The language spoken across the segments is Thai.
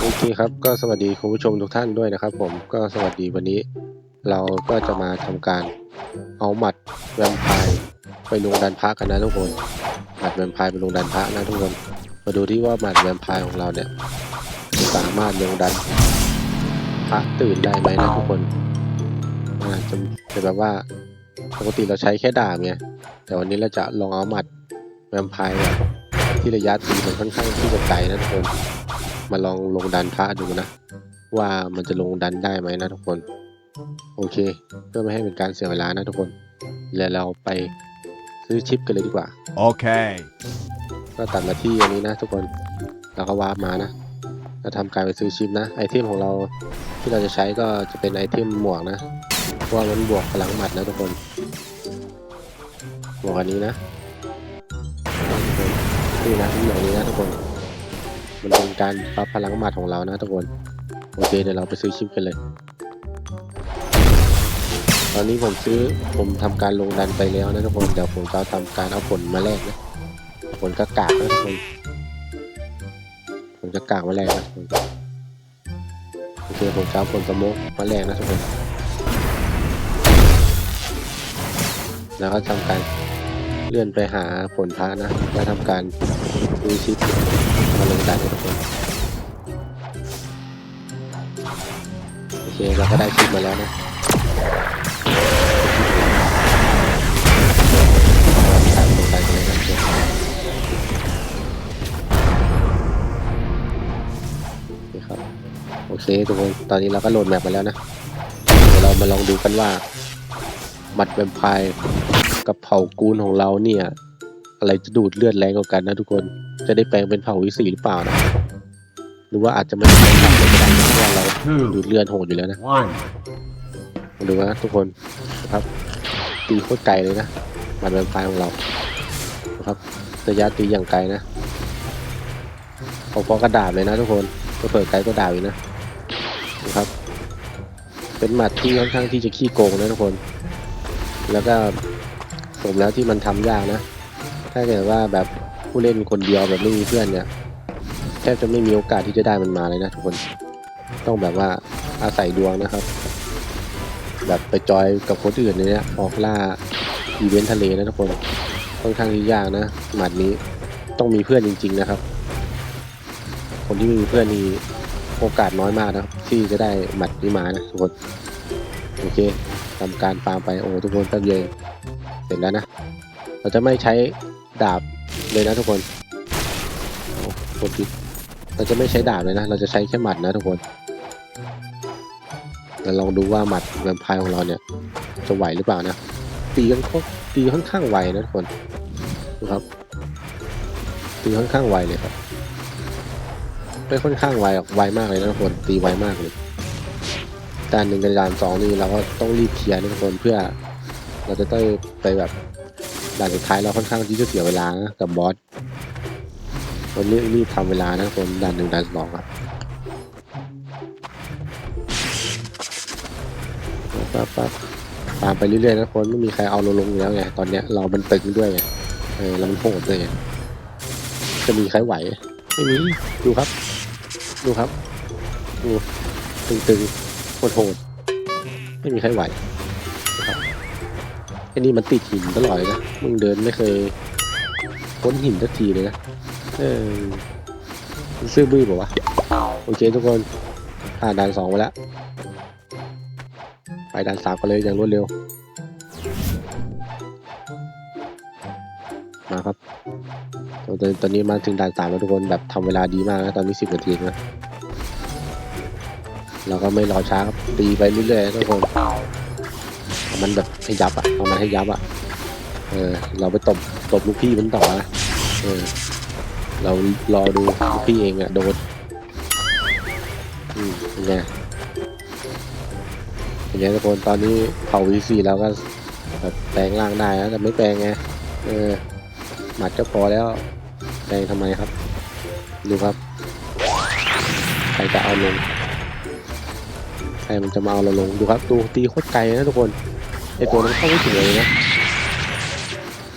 โอเคครับก็สวัสดีคุณผู้ชมทุกท่านด้วยนะครับ ผมก็สวัสดีวันนี้ เราก็จะมาทำการเอาหมัดแวมไพร์ไปลงดันพระกันนะทุกคนหมัดแวมไพร์ไปลงดันพระนะทุกคนมาดูที่ว่าหมัดแวมไพร์ของเราเนี่ยสามารถลงดันพระตื่นได้ไหมนะทุกคนอ่าจะจะแบบว่าปกติเราใช้แค่ดาบไงแต่วันนี้เราจะลองเอาหมัดแวมไพร์แบบที่ระยะตีมันค่อนข้างที่จะไกลนะทุกคน มาลองลงดันพระดูนะ ว่ามันจะลงดันได้ไหมนะทุกคน โอเค เพื่อไม่ให้เป็นการเสียเวลานะทุกคนแล้วเราไปซื้อชิปกันเลยดีกว่า Okay. ก็ตัดมาที่อันนี้นะทุกคนเราก็วาร์ปมานะเราทำการไปซื้อชิปนะไอเทมของเราที่เราจะใช้ก็จะเป็นไอเทมหมวกนะเพราะว่ามันบวกพลังหมัดนะทุกคนหมวกอันนี้นะนี่นะหมวกนี้นะทุกคน มันเป็นการปรับพลังหมัดของเรานะทุกคน โอเคเดี๋ยวเราไปซื้อชิปกันเลย ตอนนี้ผมซื้อผมทำการลงดันไปแล้วนะทุกคน เดี๋ยวผมจะทำการเอาผลมาแลกนะ ผลกระกากนะทุกคนผลกระกากมาแลกนะทุกคนโอเคผมจะเอาผลสมกมาแลกนะทุกคน แล้วก็ทำการเลื่อนไปหาผลพระนะ แล้วทำการซื้อชิปมาลงดัน โอเคเราก็ได้ชิปมาแล้วนะไปกันเลยนะโอเคครับโอเคทุกคนตอนนี้เราก็โหลดแมปมาแล้วนะเดี๋ยวเรามาลองดูกันว่าหมัดแวมไพร์กับเผ่ากูนของเราเนี่ย อะไรจะดูดเลือดแรงกว่ากันนะทุกคนจะได้แปลงเป็นเผ่าวิสีหรือเปล่านะ หรือว่าอาจจะไม่ได้แปลงเป็นก็ได้เพราะว่าเราดูดเลือดโหดอยู่แล้วนะ One. มาดูนะทุกคนนะครับ ตีโคตรไกลเลยนะมันเป็นไฟของเรานะครับระยะตีอย่างไกลนะพอกระดาบเลยนะทุกคนก็เปิดไกลก็ดาบอยู่นะนะครับ เป็นหมัดที่ค่อนข้างที่จะขี้โกงนะทุกคน แล้วก็สมแล้วที่มันทำยากนะ ถ้าเกิดว่าแบบผู้เล่นคนเดียวแบบไม่มีเพื่อนเนี่ย ทบจะไม่มีโอกาสที่จะได้มันมาเลยนะทุกคน ต้องแบบว่าอาศัยดวงนะครับ แบบไปจอยกับคนอื่นเนี่ยออกล่าอีเวนต์ทะเลนะทุกคนค่อนข้างที่ยากนะหมัดนี้ต้องมีเพื่อนจริง ๆนะครับ คนที่ไม่มีเพื่อนนี่โอกาสน้อยมากนะครับ ที่จะได้หมัดนี้มานะทุกคนโอเคทำการฟาร์มไปโอ้ทุกคนแป๊บเดียวเองเสร็จแล้วนะ เราจะไม่ใช้ดาบเลยนะทุกคนโอ้โคตรผิด เราจะไม่ใช้ดาบเลยนะ เราจะใช้แค่หมัดนะทุกคนแต่ลองดูว่าหมัดแวมไพร์ของเราเนี่ย จะไหวหรือเปล่านะ ตีกันตีค่อนข้างไวนะทุกคนดูครับ ตีค่อนข้างไวเลยครับไม่ค่อนข้างไวไวมากเลยนะทุกคนตีไวมากเลยด่หนึ่งกับด่านสองนี่เราก็ต้องรีบเคลียร์นะทุกคนเพื่อ เราจะต้องไปแบบด่านสุดท้ายเราค่อนข้างที่จะเสียเวลานะกับบอส วันนี้รีบทำเวลานะทุกคนด่านหนึ่งด่านสองครับปั๊บปั๊บตามไปเรื่อยๆนะคนไม่มีใครเอาเราลงอยู่แล้วไงตอนเนี้ยเรามันตึงด้วยไงเออเรามันโหดด้วยไงจะมีใครไหวไม่มีดูครับ ดูครับดูตึงๆโหดโหดๆไม่มีใครไหวไอ้นี่มันติดหินตลอดเลยนะมึงเดินไม่เคยพ้นหินสักทีเลยนะ เออมันซื่อบื้อบอกว่าวะโอเคทุกคนผ่านด่านสองไปแล้ว ไปด่านสามกันเลยอย่างรวดเร็ว มาครับ ตอนตอนนี้มาถึงด่านสามแล้วทุกคนแบบทำเวลาดีมากนะตอนนี้สิบนาทีนะเราก็ไม่รอช้าครับตีไปเรื่อยๆทุกคนเอามันแบบให้ยับอะเอามันให้ยับอะเออเราไปตบตบลูกพี่มันต่อนะเออ เรารอดูพี่เองอะโดนอืมเป็นไงอย่างเงี้ยทุกคนตอนนี้เผา V4 แล้วก็แบบแปลงร่างได้นะแต่ไม่แปลงไงเออหมัดก็พอแล้ว แปลงทำไมครับ ดูครับ ใครจะเอาลงใครมันจะมาเอาเราลงดูครับดูตีโคตรไกลนะทุกคนไอตัวนั้นเข้าไม่ถึงเลยนะ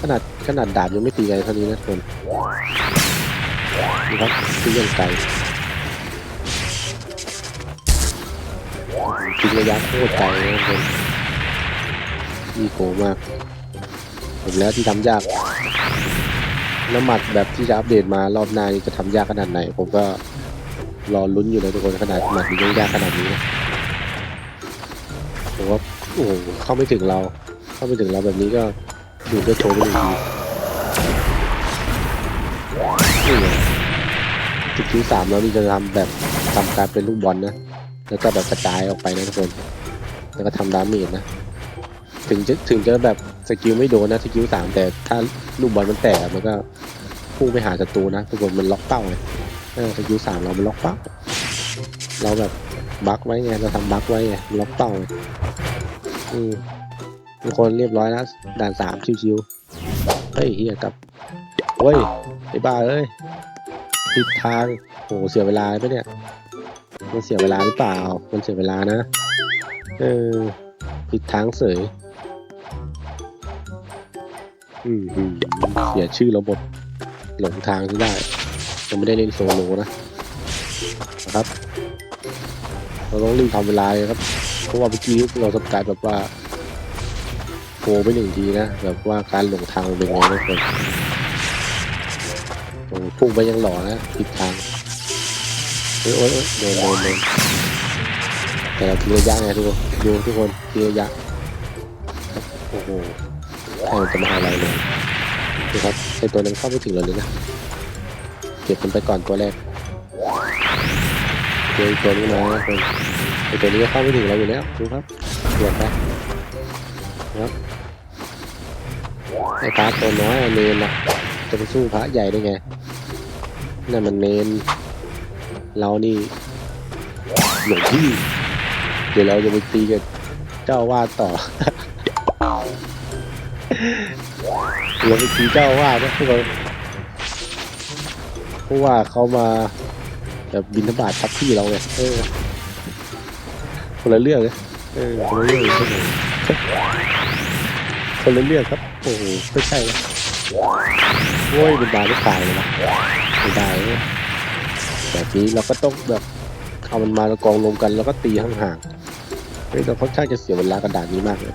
ขนาดขนาดดาบยังไม่ตีไกลเท่านี้นะทุกคน วัดเพื่อนไปทิ้งระยะโคตรไกลนะทุกคนอีโกมากผมแล้วที่ทำยากน้ำหมัดแบบที่จะอัปเดตมารอบหน้านี้จะทำยากขนาดไหน ผมก็รอลุ้นอยู่เลยทุกคนขนาดหมัดมันยากขนาดนี้ผมว่าโอ้เข้าไม่ถึงเรา เข้าไม่ถึงเราแบบนี้ก็อยู่ก็โชว์ไม่ดี จุดที่สามเรานี่จะทำแบบทำการเป็นลูกบอลนะ แล้วก็แบบกระจายออกไปนะทุกคน แล้วก็ทำดาเมจนะ ถึงจะถึงจะแบบสกิลไม่โดนนะสกิลสามแต่ถ้าลูกบอลมันแตกมันก็พุ่งไปหาศัตรูนะทุกคนมันล็อกเป้าไงเออสกิลสามเรามันล็อกเป้า เราแบบบั๊กไว้ไงเราทำบั๊กไว้ไงล็อกเป้าไงอืมทุกคนเรียบร้อยแล้วด่านสามชิวๆเฮ้ยเฮียกับเฮ้ย ไอ้บ้าเอ้ยผิดทางโหเสียเวลาไปเนี่ย มันเสียเวลาหรือเปล่า มันเสียเวลานะ เออผิดทางเสยอืมอืมเสียชื่อเราหมดหลงทางที่ได้ยังไม่ได้เล่นโซโลนะนะครับ เราต้องรีบทำเวลาเลยครับ เพราะว่าเมื่อกี้เราทำการแบบว่าโผล่ไปหนึ่งทีนะ แบบว่าการหลงทางเป็นไงทุกคนโอ้โห พุ่งไปยังหล่อนะผิดทางเฮ้ยโอ๊ยโอ๊ยโดนโดนโดนแต่เราทีระยะไงทุกคนดูทุกคนทีระยะโอ้โหใครจะมาอะไรเลยดูครับไอตัวนั้นเข้าไม่ถึงเราเลยนะเก็บมันไปก่อนตัวแรกเจออีกตัวนี้มานะคนไอตัวนี้ก็เข้าไม่ถึงเราอยู่แล้วดูครับเปลี่ยนไปครับไอ้พระตัวน้อยอะเนนะจะไปสู้พระใหญ่ได้ไง นั่นมันเนนเรานี่หลงที่ เดี๋ยวเราจะไปตีกับเจ้าวาดต่อ เราไปตีเจ้าวาดนะพวกเราเพราะว่าเขามาแบบบินทบาททับที่เราไงเออคนละเรื่องเลยเออคนละเรื่องเลยคนละเรื่องครับ โอ้โหไม่ใช่นะโว้ยเป็นบาไม่ตายเลยนะ ไม่ได้แบบนี้เราก็ต้องแบบเอามันมากองรวมกันแล้วก็ตีห่างๆเฮ้ยเราค่อนข้างจะเสียเวลากระดานนี้มากเลย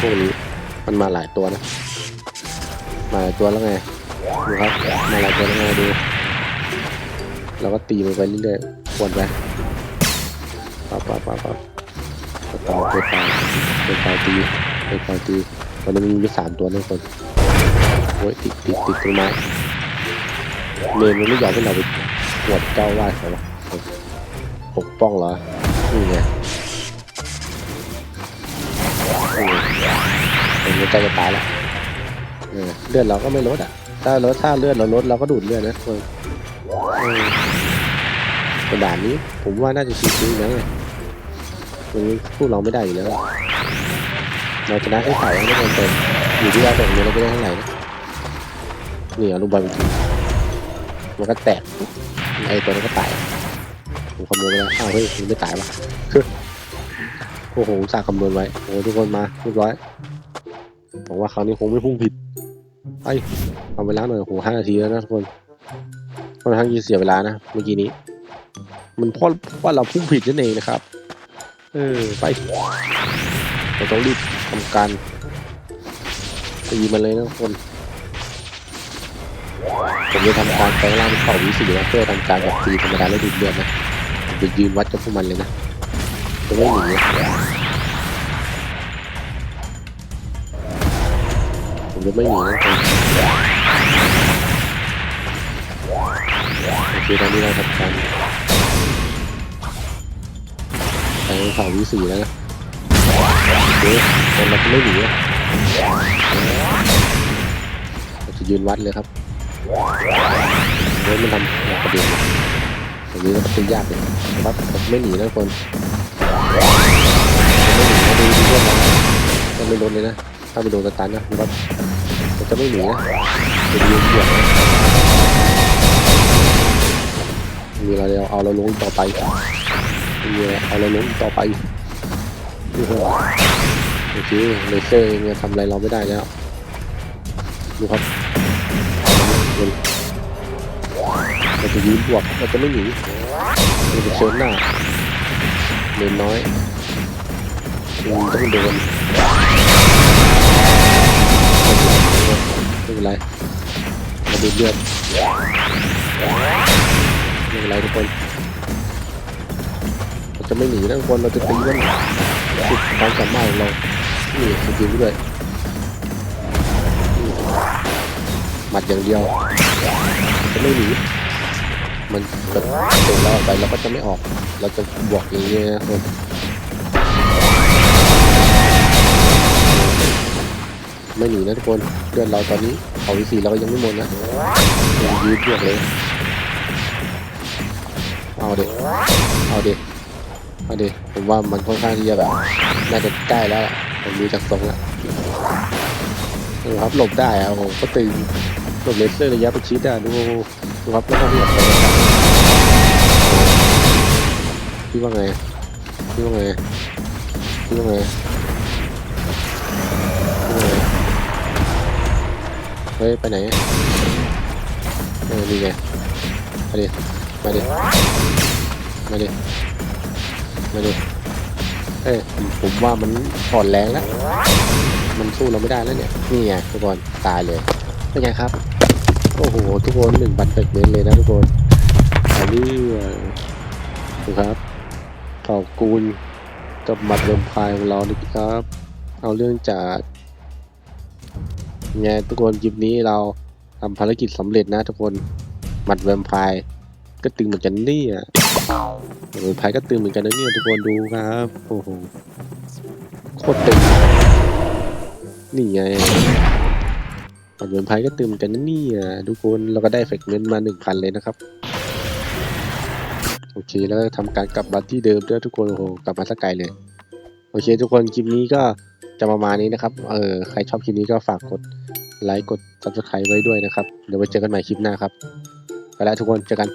พวกนี้มันมาหลายตัวนะมาหลายตัวแล้วไงดูครับมาหลายตัวแล้วไงดูเราก็ตีมันไปเรื่อยๆควรไปปั๊บปั๊บปั๊บปั๊บไปต่อไปต่อไปต่อตีไปต่อตีตอนนี้มีสามตัวนะคน โอ้ยติดติดติดต้นไม้เมนมันไม่ยอมให้เราไปตรวจเจ้าว่าเขาหรอปกป้องเหรอนี่ไงนี่ไงเป็นใกล้จะตายแล้วเออเลือดเราก็ไม่ลดอะ ถ้าลดถ้าเลือดเราลดเราก็ดูดเลือดนะเออเออกระดานนี้ ผมว่าน่าจะชิวๆนะมันพูดเราไม่ได้อยู่แล้วเราชนะแค่เสาไม่โดนเต็มอยู่ที่เราตกนี้เราจะได้เท่าไหร่นะ นี่เอาลูกบอลไปกินมันก็แตกไอตัวนั้นก็ตายผมคำนวณไว้แล้วอ้าวเฮ้ยมันไม่ตายวะโอ้โหอุตสาคำนวณไว้โอ้ทุกคนมาเรียบร้อยบอกว่าคราวนี้คงไม่พุ่งผิดไปเอาเวลาหน่อยโอ้โหห้านาทีแล้วนะทุกคนค่อนข้างจะเสียเวลานะเมื่อกี้นี้ มันเพราะว่าเราพุ่งผิดนั่นเองนะครับเออไปเราต้องรีบทำการตีมันเลยนะทุกคน ผมจะทำการแปลงร่างเป็นเผ่าวิสีนะเพื่อทำการแบบตีธรรมดาแล้วดูดเลือดนะผมจะยืนวัดกับพวกมันเลยนะจะไม่หนีผมจะไม่หนีนะผมโอเคตอนนี้เราทำการแปลงเผ่าวิสีแล้วนะโอเคตอนเราจะไม่หนีนะเราจะยืนวัดเลยครับ เฮ้ยมันทำหนักประเด็นอย่างนี้ก็เป็นยากเลยนะครับผมไม่หนีนะทุกคนไม่หนีนะดูดูเพื่อนเราต้องไม่โดนเลยนะ ถ้าไปโดนสตันนะครับมันจะไม่หนีนะจะยืนเบียดนะมีอะไรเอาเอาเราลงต่อไปมีอะไรเอาเราลงต่อไปนี่คือโอเคเลเซอร์เองเนี่ยทำอะไรเราไม่ได้แล้วดูครับ เราจะยืนบวกเราจะไม่หนีเราจะเชิญหน้าเล่นน้อยอืมต้องโดนไม่เป็นไรมาดูเลือดไม่เป็นไรทุกคนเราจะไม่หนีนะทุกคนเราจะตีมันสุดความสามารถของเรานี่สกิลด้วยหมัดอย่างเดียวจะไม่หนี มันแบบเตะเราออกไปเราก็จะไม่ออก เราจะบวกอย่างนี้นะคนไม่หนีนะทุกคนเลือดเราตอนนี้เอาวิสีเราก็ยังไม่หมดนะยังยืดบวกเลย เอาเด็กเอาเด็กเอาเด็กผมว่ามันค่อนข้างที่จะแบบน่าจะใกล้แล้วผมดูจากทรงแล้วครับหลบได้อะโอ้โหก็ตึง หลบเลเซอร์ระยะประชิดอะดูดูครับแล้วก็หลบไปครับพี่ว่าไงพี่ว่าไงพี่ว่าไงพี่ว่าไงเฮ้ยไปไหนเออนี่ไงมาดิมาดิมาดิมาดิเอ้ยผมว่ามันอ่อนแรงแล้วมันสู้เราไม่ได้แล้วเนี่ย นี่ไงทุกคนตายเลยเป็นไงครับ โอ้โห ทุกคนหนึ่งบันเปกเมนเลยนะทุกคนอันนี้ดูครับขอบคุณกับหมัดลมพายของเรานะครับ เอาเรื่องจากไงทุกคนคลิปนี้เราทำภารกิจสำเร็จนะทุกคนหมัดแวมไพร์ก็ตึงเหมือนกันนี่ยหมัดแวมไพร์ก็ตึงเหมือนกันนะเนี่ยทุกคนดูครับโอ้โหโคตรตึงนี่ไง หมัดแวมไพร์ก็ตึงเหมือนกันนะเนี่ยทุกคนเราก็ได้เฟกเมนต์มาหนึ่งพันเลยนะครับ โอเคแล้วก็ทำการกลับมาที่เดิมด้วยทุกคนโอ้โหกลับมาสักไกลเลย โอเค ทุกคนคลิปนี้ก็จะประมาณนี้นะครับ เออใครชอบคลิปนี้ก็ฝากกดไลค์กด subscribe ไว้ด้วยนะครับ เดี๋ยวไว้เจอกันใหม่คลิปหน้าครับ ไปแล้วทุกคนเจอกัน